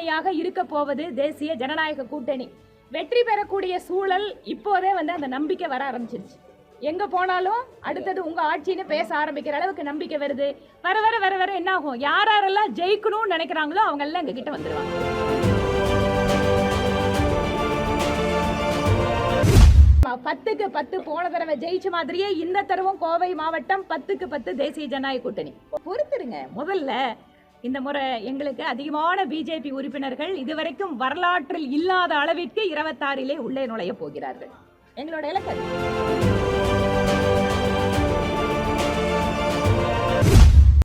கூட்டணியாக இருக்க போவது தேசிய ஜனநாயக கூட்டணி. வெற்றி பெறக்கூடிய சூழல் இப்போதே வந்து அந்த நம்பிக்கை வர ஆரம்பிச்சிருச்சு. எங்க போனாலும் அடுத்தது உங்க ஆட்சின்னு பேச ஆரம்பிக்கிற அளவுக்கு நம்பிக்கை வருது. வர வர வர வர என்ன ஆகும்? யார் யாரெல்லாம் ஜெயிக்கணும்னு நினைக்கிறாங்களோ அவங்க எல்லாம் எங்க கிட்ட வந்துருவாங்க. பத்துக்கு பத்து போன தடவை ஜெயிச்ச மாதிரியே இந்த தடவும் கோவை மாவட்டம் பத்துக்கு பத்து தேசிய ஜனநாயக கூட்டணி. பொறுத்துருங்க. முதல்ல இந்த முறை எங்களுக்கு அதிகமான பிஜேபி உறுப்பினர்கள் இதுவரைக்கும் வரலாற்றில் இல்லாத அளவிற்கு இருபத்தாறிலே உள்ளே நுழைய போகிறார்கள். எங்களோட இலக்கு.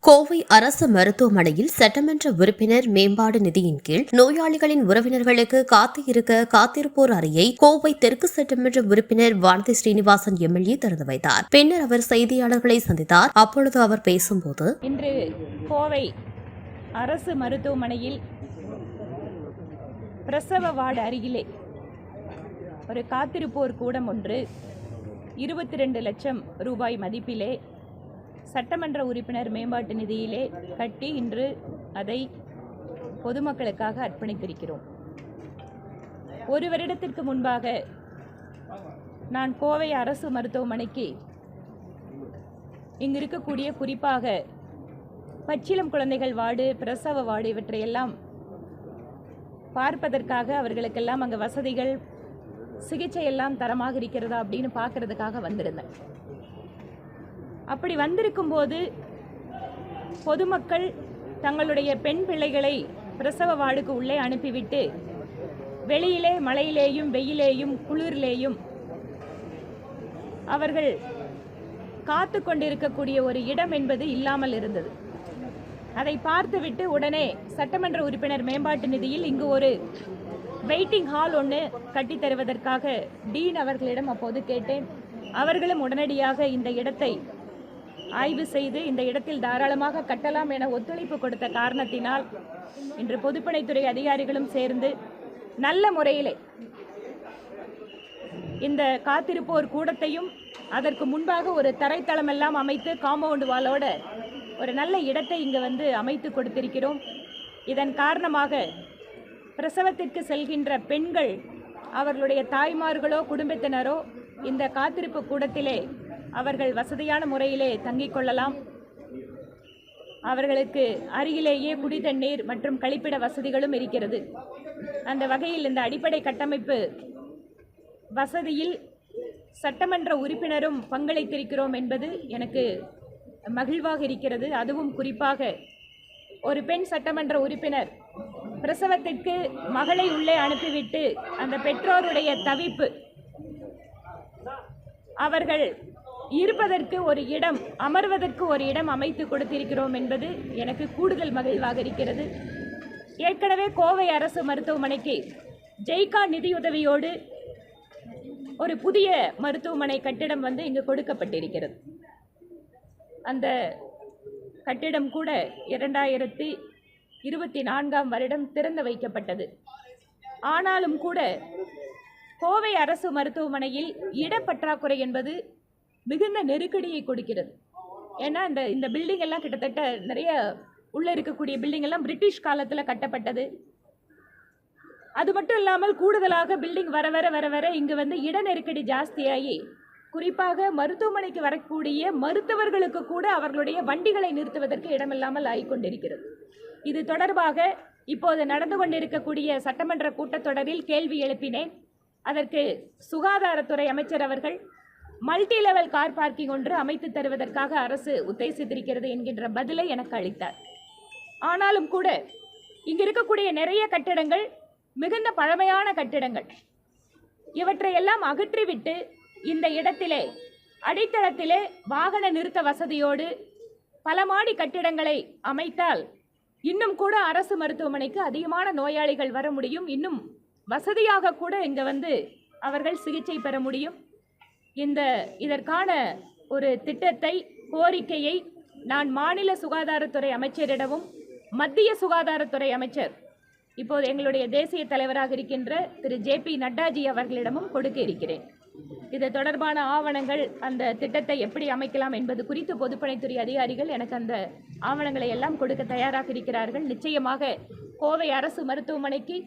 கோவை அரசு மருத்துவமனையில் சட்டமன்ற உறுப்பினர் மேம்பாடு நிதியின் கீழ் நோயாளிகளின் உறவினர்களுக்கு காத்து இருக்க காத்திருப்போர் அறையை கோவை தெற்கு சட்டமன்ற உறுப்பினர் வானதி ஸ்ரீனிவாசன் எம்எல்ஏ திறந்து வைத்தார். பின்னர் அவர் செய்தியாளர்களை சந்தித்தார். அப்பொழுது அவர் பேசும்போது இன்று கோவை அரசு மருத்துவமனையில் பிரசவ வார்டு அருகிலே ஒரு காத்திருப்போர் கூடம் ஒன்று இருபத்தி ரெண்டு லட்சம் ரூபாய் மதிப்பிலே சட்டமன்ற உறுப்பினர் மேம்பாட்டு நிதியிலே கட்டி இன்று அதை பொதுமக்களுக்காக அர்ப்பணித்திருக்கிறோம். ஒரு வருடத்திற்கு முன்பாக நான் கோவை அரசு மருத்துவமனைக்கு இங்கு இருக்கக்கூடிய குறிப்பாக பச்சிலம் குழந்தைகள் வார்டு பிரசவ வார்டு இவற்றையெல்லாம் பார்ப்பதற்காக அவர்களுக்கெல்லாம் அங்கே வசதிகள் சிகிச்சை எல்லாம் தரமாக இருக்கிறதா அப்படின்னு பார்க்கறதுக்காக வந்திருந்தேன். அப்படி வந்திருக்கும் போது பொதுமக்கள் தங்களுடைய பெண் பிள்ளைகளை பிரசவ வார்டுக்கு உள்ளே அனுப்பிவிட்டு வெளியிலே மழையிலேயும் வெயிலேயும் குளிரிலேயும் அவர்கள் காத்து கொண்டிருக்கக்கூடிய ஒரு இடம் என்பது இல்லாமல் இருந்தது. அதை பார்த்துவிட்டு உடனே சட்டமன்ற உறுப்பினர் மேம்பாட்டு நிதியில் இங்கு ஒரு வெயிட்டிங் ஹால் ஒன்று கட்டித் தருவதற்காக டீன் அவர்களிடம் அப்போது கேட்டேன். அவர்களும் உடனடியாக இந்த இடத்தை ஆய்வு செய்து இந்த இடத்தில் தாராளமாக கட்டலாம் என ஒத்துழைப்பு கொடுத்த காரணத்தினால் இன்று பொதுப்பணித்துறை அதிகாரிகளும் சேர்ந்து நல்ல முறையிலே இந்த காத்திருப்போர் கூடத்தையும் அதற்கு முன்பாக ஒரு தரைத்தளம் எல்லாம் அமைத்து காம்பவுண்ட் வாலோட ஒரு நல்ல இடத்தை இங்கு வந்து அமைத்து கொடுத்திருக்கிறோம். இதன் காரணமாக பிரசவத்திற்கு செல்கின்ற பெண்கள் அவர்களுடைய தாய்மார்களோ குடும்பத்தினரோ இந்த காத்திருப்பு கூடத்திலே அவர்கள் வசதியான முறையிலே தங்கிக் கொள்ளலாம். அவர்களுக்கு அருகிலேயே குடி தண்ணீர் மற்றும் கழிப்பிட வசதிகளும் இருக்கிறது. அந்த வகையில் இந்த அடிப்படை கட்டமைப்பு வசதியில் சட்டமன்ற உறுப்பினரும் பங்களித்திருக்கிறோம் என்பது எனக்கு மகிழ்வாக இருக்கிறது. அதுவும் குறிப்பாக ஒரு பெண் சட்டமன்ற உறுப்பினர் பிரசவத்திற்கு மகளை உள்ளே அனுப்பிவிட்டு அந்த பெற்றோருடைய தவிப்பு அவர்கள் இருப்பதற்கு ஒரு இடம் அமர்வதற்கு ஒரு இடம் அமைத்து கொடுத்திருக்கிறோம் என்பது எனக்கு கூடுதல் மகிழ்வாக இருக்கிறது. ஏற்கனவே கோவை அரசு மருத்துவமனைக்கு ஜெய்கா நிதியுதவியோடு ஒரு புதிய மருத்துவமனை கட்டிடம் வந்து இங்கு கொடுக்கப்பட்டிருக்கிறது. அந்த கட்டிடம் கூட இரண்டாயிரத்தி இருபத்தி நான்காம் வருடம் திறந்து வைக்கப்பட்டது. ஆனாலும் கூட கோவை அரசு மருத்துவமனையில் இடப்பற்றாக்குறை என்பது மிகுந்த நெருக்கடியை கொடுக்கிறது. ஏன்னா இந்த இந்த பில்டிங் எல்லாம் கிட்டத்தட்ட நிறைய உள்ளே இருக்கக்கூடிய பில்டிங் எல்லாம் பிரிட்டிஷ் காலத்தில் கட்டப்பட்டது. அது மட்டும் இல்லாமல் கூடுதலாக பில்டிங் வர வர வர வர இங்கே வந்து இட நெருக்கடி ஜாஸ்தியாகி குறிப்பாக மருத்துவமனைக்கு வரக்கூடிய மருத்துவர்களுக்கு கூட அவர்களுடைய வண்டிகளை நிறுத்துவதற்கு இடமில்லாமல் ஆகிக்கொண்டிருக்கிறது. இது தொடர்பாக இப்போது நடந்து கொண்டிருக்கக்கூடிய சட்டமன்ற கூட்டத்தொடரில் கேள்வி எழுப்பினேன். அதற்கு சுகாதாரத்துறை அமைச்சர் அவர்கள் மல்டி லெவல் கார் பார்க்கிங் ஒன்று அமைத்து தருவதற்காக அரசு உத்தேசித்திருக்கிறது என்கின்ற பதிலை எனக்கு அளித்தார். ஆனாலும் கூட இங்கு இருக்கக்கூடிய நிறைய கட்டிடங்கள் மிகுந்த பழமையான கட்டிடங்கள். இவற்றையெல்லாம் அகற்றிவிட்டு இந்த இடத்திலே அடித்தளத்திலே வாகன நிறுத்த வசதியோடு பல மாடி கட்டிடங்களை அமைத்தால் இன்னும் கூட அரசு மருத்துவமனைக்கு அதிகமான நோயாளிகள் வர முடியும். இன்னும் வசதியாக கூட இங்கே வந்து அவர்கள் சிகிச்சை பெற முடியும். இந்த இதற்கான ஒரு திட்டத்தை கோரிக்கையை நான் மாநில சுகாதாரத்துறை அமைச்சரிடமும் மத்திய சுகாதாரத்துறை அமைச்சர் இப்போது எங்களுடைய தேசிய தலைவராக இருக்கின்ற திரு ஜே பி நட்டாஜி அவர்களிடமும் கொடுக்க இருக்கிறேன். இது தொடர்பான ஆவணங்கள் அந்த திட்டத்தை எப்படி அமைக்கலாம் என்பது குறித்து பொதுப்பணித்துறை அதிகாரிகள் எனக்கு அந்த ஆவணங்களை எல்லாம் கொடுக்க தயாராக இருக்கிறார்கள். நிச்சயமாக கோவை அரசு மருத்துவமனைக்கு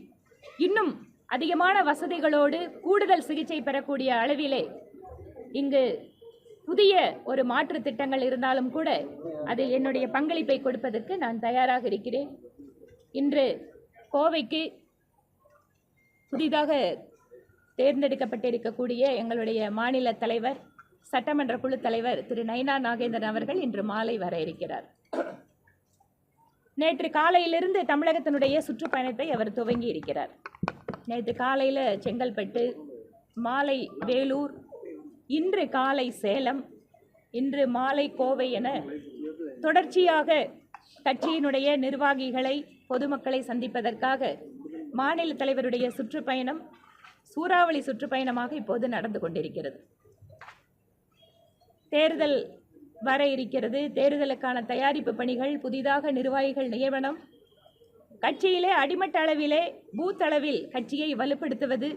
இன்னும் அதிகமான வசதிகளோடு கூடுதல் சிகிச்சை பெறக்கூடிய அளவிலே இங்கு புதிய ஒரு மாற்று திட்டங்கள் இருந்தாலும் கூட அதில் என்னுடைய பங்களிப்பை கொடுப்பதற்கு நான் தயாராக இருக்கிறேன். இன்று கோவைக்கு புதிதாக தேர்ந்தெடுக்கப்பட்டிருக்கக்கூடிய எங்களுடைய மாநில தலைவர் சட்டமன்ற குழு தலைவர் திரு நயினா நாகேந்திரன் அவர்கள் இன்று மாலை வர இருக்கிறார். நேற்று காலையிலிருந்து தமிழகத்தினுடைய சுற்றுப்பயணத்தை அவர் துவங்கி இருக்கிறார். நேற்று காலையில் செங்கல்பட்டு மாலை வேலூர் இன்று காலை சேலம் இன்று மாலை கோவை என தொடர்ச்சியாக கட்சியினுடைய நிர்வாகிகளை பொதுமக்களை சந்திப்பதற்காக மாநில தலைவருடைய சுற்றுப்பயணம் சூறாவளி சுற்றுப்பயணமாக இப்போது நடந்து கொண்டிருக்கிறது. தேர்தல் வர இருக்கிறது. தேர்தலுக்கான தயாரிப்பு பணிகள் புதிதாக நிர்வாகிகள் நியமனம் கட்சியிலே அடிமட்ட அளவிலே பூத் அளவில் கட்சியை வலுப்படுத்துவது.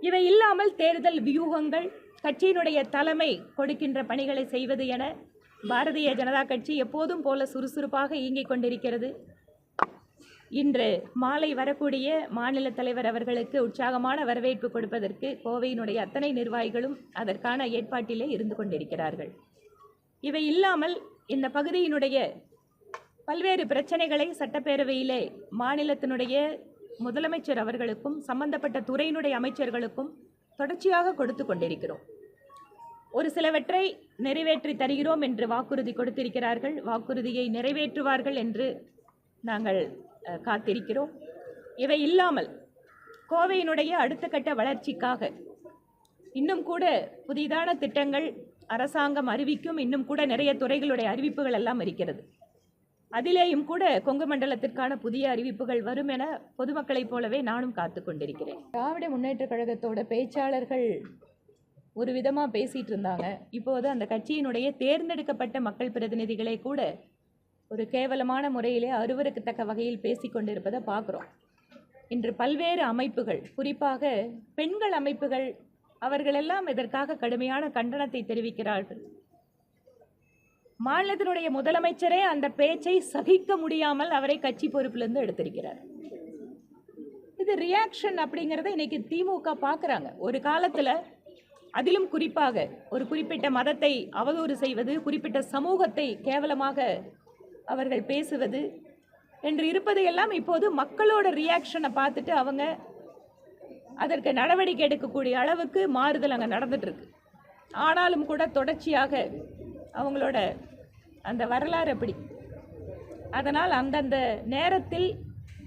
இவை இல்லாமல் தேர்தல் வியூகங்கள் கட்சியினுடைய தலைமை கொடுக்கின்ற பணிகளை செய்வது என பாரதிய ஜனதா கட்சி எப்போதும் போல சுறுசுறுப்பாக இயங்கிக் கொண்டிருக்கிறது. இன்று மாலை வரக்கூடிய மாநில தலைவர் அவர்களுக்கு உற்சாகமான வரவேற்பு கொடுப்பதற்கு கோவையினுடைய அத்தனை நிர்வாகிகளும் அதற்கான ஏற்பாட்டிலே இருந்து கொண்டிருக்கிறார்கள். இவை இல்லாமல் இந்த பகுதியினுடைய பல்வேறு பிரச்சனைகளை சட்டப்பேரவையிலே மாநிலத்தினுடைய முதலமைச்சர் அவர்களுக்கும் சம்பந்தப்பட்ட துறையினுடைய அமைச்சர்களுக்கும் தொடர்ச்சியாக கொடுத்து கொண்டிருக்கிறோம். ஒரு சிலவற்றை நிறைவேற்றி தருகிறோம் என்று வாக்குறுதி கொடுத்திருக்கிறார்கள். வாக்குறுதியை நிறைவேற்றுவார்கள் என்று நாங்கள் காத்திருக்கிறோம். இவை இல்லாமல் கோவையினுடைய அடுத்த கட்ட வளர்ச்சிக்காக இன்னும் கூட புதிதான திட்டங்கள் அரசாங்கம் அறிவிக்கும். இன்னும் கூட நிறைய துறைகளுடைய அறிவிப்புகள் எல்லாம் இருக்கிறது. அதிலேயும் கூட கொங்கு மண்டலத்திற்கான புதிய அறிவிப்புகள் வரும் என பொதுமக்களைப் போலவே நானும் காத்து கொண்டிருக்கிறேன். திராவிட முன்னேற்றக் கழகத்தோட பேச்சாளர்கள் ஒரு விதமாக பேசிகிட்டு இருந்தாங்க. இப்போது அந்த கட்சியினுடைய தேர்ந்தெடுக்கப்பட்ட மக்கள் பிரதிநிதிகளே கூட ஒரு கேவலமான முறையிலே அருவருக்கத்தக்க வகையில் பேசி கொண்டிருப்பதை பார்க்குறோம். இன்று பல்வேறு அமைப்புகள் குறிப்பாக பெண்கள் அமைப்புகள் அவர்களெல்லாம் இதற்காக கடுமையான கண்டனத்தை தெரிவிக்கிறார்கள். மாநிலத்தினுடைய முதலமைச்சரே அந்த பேச்சை சகிக்க முடியாமல் அவரை கட்சி பொறுப்பிலிருந்து எடுத்திருக்கிறார். இது ரியாக்ஷன் அப்படிங்கிறத இன்னைக்கு திமுக பார்க்குறாங்க. ஒரு காலத்தில் அதிலும் குறிப்பாக ஒரு குறிப்பிட்ட மதத்தை அவதூறு செய்வது குறிப்பிட்ட சமூகத்தை கேவலமாக அவர்கள் பேசுவது என்று இருப்பதையெல்லாம் இப்போது மக்களோட ரியாக்ஷனை பார்த்துட்டு அவங்க அதற்கு நடவடிக்கை எடுக்கக்கூடிய அளவுக்கு மாறுதல் அங்கே நடந்துட்டுருக்கு. ஆனாலும் கூட தொடர்ச்சியாக அவங்களோட அந்த வரலாறு அப்படி. அதனால் அந்தந்த நேரத்தில்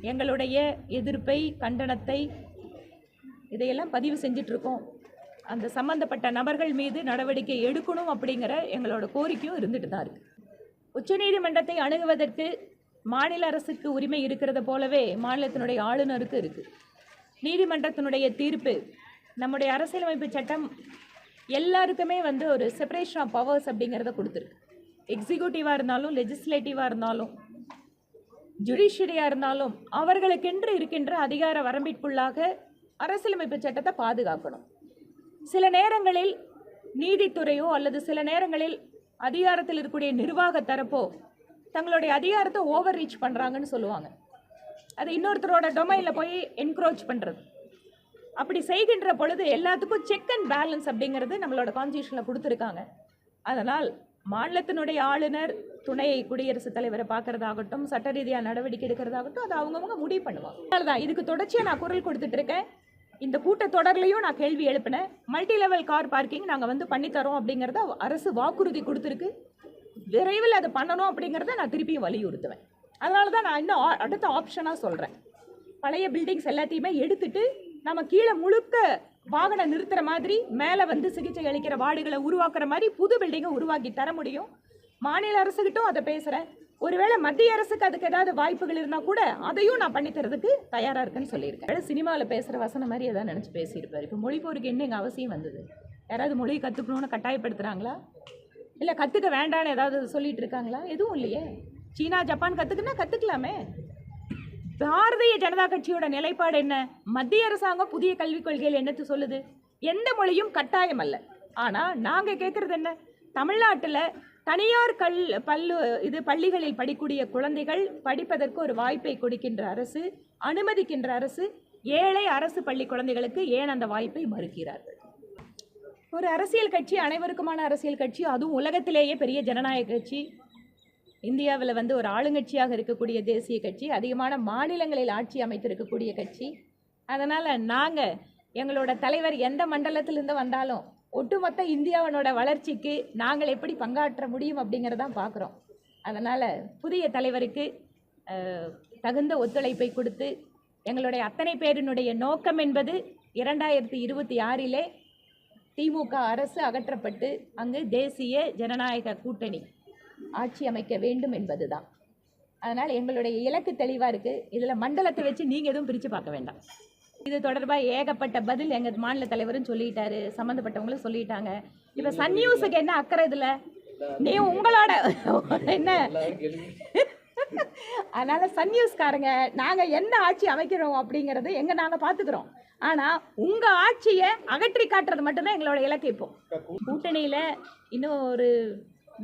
எங்களுடைய எதிர்ப்பை கண்டனத்தை இதையெல்லாம் பதிவு செஞ்சிட்ருக்கோம் அந்த சம்பந்தப்பட்ட நபர்கள் மீது நடவடிக்கை எடுக்கணும் அப்படிங்கிற எங்களோட கோரிக்கையும் இருந்துட்டு தான் இருக்குது உச்சநீதிமன்றத்தை அணுகுவதற்கு மாநில அரசுக்கு உரிமை இருக்கிறது போலவே மாநிலத்தினுடைய ஆளுநருக்கு இருக்குது நீதிமன்றத்தினுடைய தீர்ப்பு நம்முடைய அரசியலமைப்பு சட்டம் எல்லாருக்குமே வந்து ஒரு செப்பரேஷன் ஆஃப் பவர்ஸ் அப்படிங்கிறத கொடுத்துருக்கு. எக்ஸிக்யூட்டிவாக இருந்தாலும் லெஜிஸ்லேட்டிவாக இருந்தாலும் ஜுடிஷியரியாக இருந்தாலும் அவர்களுக்கென்று இருக்கின்ற அதிகார வரம்பிற்குள்ளாக அரசியலமைப்பு சட்டத்தை பாதுகாக்கணும். சில நேரங்களில் நீதித்துறையோ அல்லது சில நேரங்களில் அதிகாரத்தில் இருக்கக்கூடிய நிர்வாக தரப்போ தங்களுடைய அதிகாரத்தை ஓவர் ரீச் பண்ணுறாங்கன்னு சொல்லுவாங்க. அது இன்னொருத்தரோட டொமைனில் போய் என்க்ரோச் பண்ணுறது அப்படி செய்கின்ற பொழுது எல்லாத்துக்கும் செக் அண்ட் பேலன்ஸ் அப்படிங்கிறது நம்மளோட கான்ஸ்டியூஷனில் கொடுத்துருக்காங்க. அதனால் மாநிலத்தினுடைய ஆளுநர் துணை குடியரசுத் தலைவரை பார்க்கறதாகட்டும் சட்ட ரீதியாக நடவடிக்கை எடுக்கிறதாகட்டும் அது அவங்கவுங்க முடிவு பண்ணுவாங்க. அதனால தான் இதுக்கு தொடர்ச்சியாக நான் குரல் கொடுத்துட்ருக்கேன் இந்த கூட்டத்தொடர்லையும் நான் கேள்வி எழுப்பினேன். மல்டி லெவல் கார் பார்க்கிங் நாங்கள் வந்து பண்ணித்தரோம் அப்படிங்கிறத அரசு வாக்குறுதி கொடுத்துருக்கு. விரைவில் அதை பண்ணணும் அப்படிங்கிறத நான் திருப்பியும் வலியுறுத்துவேன். அதனால தான் நான் இன்னும் ஆ- அடுத்த ஆப்ஷனாக சொல்கிறேன் பழைய பில்டிங்ஸ் எல்லாத்தையுமே எடுத்துட்டு நம்ம கீழே முழுக்க வாகனம் நிறுத்துகிற மாதிரி மேலே வந்து சிகிச்சை அளிக்கிற வார்டுகளை உருவாக்குற மாதிரி புது பில்டிங்கை உருவாக்கி தர முடியும். மாநில அரசுகிட்டும் அதை பேசுகிறேன் ஒருவேளை மத்திய அரசுக்கு அதுக்கு ஏதாவது வாய்ப்புகள் இருந்தால் கூட அதையும் நான் பண்ணித்தரதுக்கு தயாராக இருக்கேன்னு சொல்லியிருக்கேன். சினிமாவில் பேசுகிற வசனம் மாதிரி ஏதாவது நினச்சி பேசியிருப்பார். இப்போ மொழி போருக்கு என்ன எங்கள் அவசியம் வந்தது? யாராவது மொழியை கற்றுக்கணும்னு கட்டாயப்படுத்துகிறாங்களா இல்லை கற்றுக்க வேண்டான்னு ஏதாவது சொல்லிட்டு இருக்காங்களா? எதுவும் இல்லையே. சீனா ஜப்பான் கற்றுக்குன்னா கற்றுக்கலாமே பாரதிய ஜனதா கட்சியோட நிலைப்பாடு என்ன? மத்திய அரசாங்கம் புதிய கல்விக் கொள்கையில் என்னத்து சொல்லுது? எந்த மொழியும் கட்டாயம் அல்ல. ஆனால் நாங்கள் கேட்குறது என்ன? தமிழ்நாட்டில் தனியார் கல் பல்லு இது பள்ளிகளில் படிக்கக்கூடிய குழந்தைகள் படிப்பதற்கு ஒரு வாய்ப்பை கொடுக்கின்ற அரசு அனுமதிக்கின்ற அரசு ஏழை அரசு பள்ளி குழந்தைகளுக்கு ஏன் அந்த வாய்ப்பை மறுக்கிறார்கள்? ஒரு அரசியல் கட்சி அனைவருக்குமான அரசியல் கட்சி அதுவும் உலகத்திலேயே பெரிய ஜனநாயக கட்சி. இந்தியாவில் வந்து ஒரு ஆளுங்கட்சியாக இருக்கக்கூடிய தேசிய கட்சி அதிகமான மாநிலங்களில் ஆட்சி அமைத்திருக்கக்கூடிய கட்சி. அதனால் நாங்கள் எங்களோட தலைவர் எந்த மண்டலத்திலிருந்து வந்தாலும் ஒட்டுமொத்த இந்தியாவனோட வளர்ச்சிக்கு நாங்கள் எப்படி பங்காற்ற முடியும் அப்படிங்கிறதான் பார்க்குறோம். அதனால் புதிய தலைவருக்கு தகுந்த ஒத்துழைப்பை கொடுத்து எங்களுடைய அத்தனை பேரினுடைய நோக்கம் என்பது இரண்டாயிரத்தி இருபத்தி ஆறிலே திமுக அரசு அகற்றப்பட்டு அங்கு தேசிய ஜனநாயக கூட்டணி ஆட்சி அமைக்க வேண்டும் என்பதுதான். அதனால் எங்களுடைய இலக்கு தெளிவாக இருக்குது இதில் மண்டலத்தை வச்சு நீங்கள் எதுவும் பிரித்து பார்க்க வேண்டாம். இது தொடர்பாக ஏகப்பட்ட பதில் எங்கள் மாநில தலைவரும் சொல்லிட்டாரு சம்மந்தப்பட்டவங்களும் சொல்லிட்டாங்க. இப்போ சன் நியூஸுக்கு என்ன அக்கறை இதில்? நீ உங்களோட என்ன? அதனால சன் நியூஸ்காரங்க நாங்கள் என்ன ஆட்சி அமைக்கிறோம் அப்படிங்கிறது எங்கே நாங்கள் பார்த்துக்கிறோம் ஆனால் உங்கள் ஆட்சியை அகற்றி காட்டுறது மட்டும்தான் எங்களோட இலக்கு இப்போ. கூட்டணியில் இன்னும் ஒரு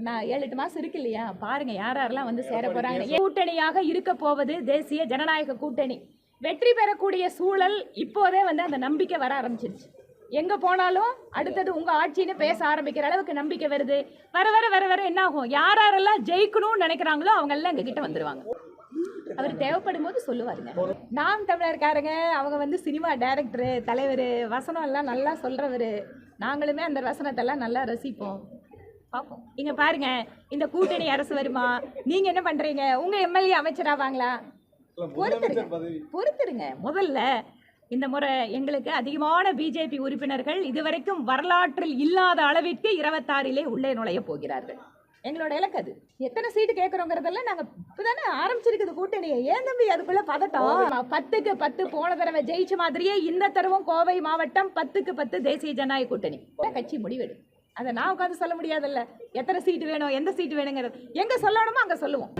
நான் ஏழு எட்டு மாதம் இருக்கு இல்லையா? பாருங்கள் யார் யாரெல்லாம் வந்து சேர போகிறாங்க கூட்டணியாக இருக்க போவது தேசிய ஜனநாயக கூட்டணி. வெற்றி பெறக்கூடிய சூழல் இப்போதே வந்து அந்த நம்பிக்கை வர ஆரம்பிச்சிருச்சு. எங்கே போனாலும் அடுத்தது உங்கள் ஆட்சின்னு பேச ஆரம்பிக்கிற அளவுக்கு நம்பிக்கை வருது. வர வர வர வர என்ன ஆகும் யார் யாரெல்லாம் ஜெயிக்கணும்னு நினைக்கிறாங்களோ அவங்க எல்லாம் எங்ககிட்ட வந்துருவாங்க. அவர் தேவைப்படும் போது சொல்லுவாருங்க. நாம் தமிழர்காரங்க அவங்க வந்து சினிமா டைரக்டரு தலைவர் வசனம் எல்லாம் நல்லா சொல்கிறவர் நாங்களுமே அந்த வசனத்தெல்லாம் நல்லா ரசிப்போம். பார்ப்போம். இங்க பாருங்க இந்த கூட்டணி அரசு வருமா? நீங்க என்ன பண்றீங்க? உங்க எம்எல்ஏ அமைச்சராவாங்களா பொறுத்துருங்க. பொறுத்துருங்க. முதல்ல இந்த முறை எங்களுக்கு அதிகமான பிஜேபி உறுப்பினர்கள் இதுவரைக்கும் வரலாற்றில் இல்லாத அளவிற்கு இருபத்தாறிலே உள்ளே நுழைய போகிறார்கள். எங்களோட இலக்கு அது. எத்தனை சீட்டு கேட்குறோங்கிறதெல்லாம் நாங்கள் இப்போதானே ஆரம்பிச்சிருக்குது கூட்டணியை. ஏன் தம்பி அதுக்குள்ள பதட்டம்? பத்துக்கு பத்து போன தடவை ஜெயிச்ச மாதிரியே இந்த தடவும் கோவை மாவட்டம் பத்துக்கு பத்து தேசிய ஜனநாயக கூட்டணி. கட்சி முடிவெடு. அதை நான் உட்காந்து சொல்ல முடியாதுல்ல. எத்தனை சீட்டு வேணும் எந்த சீட்டு வேணுங்கிறது. எங்கே சொல்லணுமோ அங்கே சொல்லுவோம்.